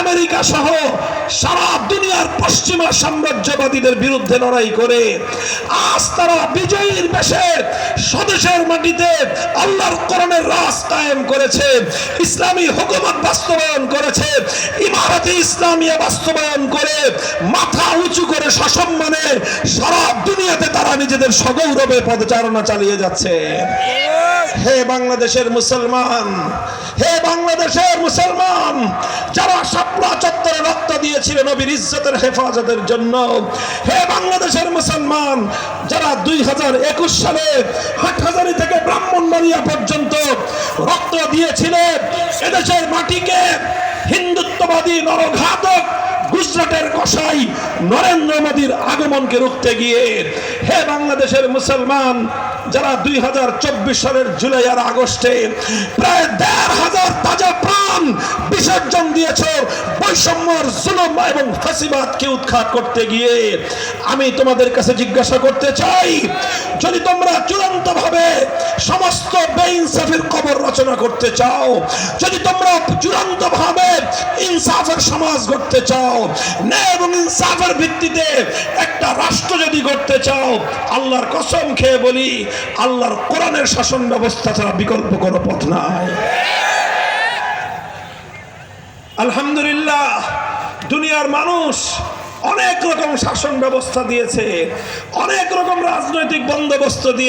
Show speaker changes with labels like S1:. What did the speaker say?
S1: America সহ সারা দুনিয়ার পশ্চিমা সাম্রাজ্যবাদীদের বিরুদ্ধে লড়াই করে, আজ তারা বিজয়ীর বেশে স্বদেশের মাটিতে আল্লাহর করণের রাজ কায়েম করেছে, ইসলামী হুকুমত বাস্তবায়ন করেছে, ইমারতে ইসলামিয়া বাস্তবায়ন করে, মাথা উঁচু করে সসম্মানে সারা দুনিয়াতে তারা নিজেদের সগৌরবে পদচারণা চালিয়ে যাচ্ছে। হে বাংলাদেশের মুসলমান, হে বাংলাদেশের মুসলমান যারা সাপড়া চত্বরে রক্ত দিয়েছিলেন নবীর ইজ্জতের হেফাজতের জন্য। হে বাংলাদেশের মুসলমান, যারা দুই হাজার একুশ সালে হাটহাজারি থেকে ব্রাহ্মণবাড়িয়া পর্যন্ত রক্ত দিয়েছিলেন এদেশের মাটিকে হিন্দুত্ববাদী নরঘাতক গুজরাটের কসাই নরেন্দ্র মোদীর আগমনকে রুখতে গিয়ে হে বাংলাদেশের মুসলমান, যারা দুই হাজার চব্বিশ সালের জুলাই আর আগস্টে প্রায় দেড় হাজার তাজা প্রাণ বিসর্জন দিয়েছ বৈষম্যর জুলুম এবং ফাঁসিবাদকে উৎখাত করতে গিয়ে, আমি তোমাদের কাছে জিজ্ঞাসা করতে চাই, যদি তোমরা চূড়ান্ত ভাবে সমস্ত বেইনসাফের কবর রচনা করতে চাও, যদি তোমরা চূড়ান্ত সমাজ গড়তে চাও, ন্যায় এবং ইনসাফের ভিত্তিতে একটা রাষ্ট্র যদি গড়তে চাও, আল্লাহর কসম খেয়ে বলি, আল্লাহর কোরআনের শাসন ব্যবস্থা ছাড়া বিকল্প কোনো পথ নাই। আলহামদুলিল্লাহ, দুনিয়ার মানুষ অনেক রকম শাসন ব্যবস্থা দিয়েছে, অনেক রকম রাজনৈতিক বন্দোবস্ত দিয়ে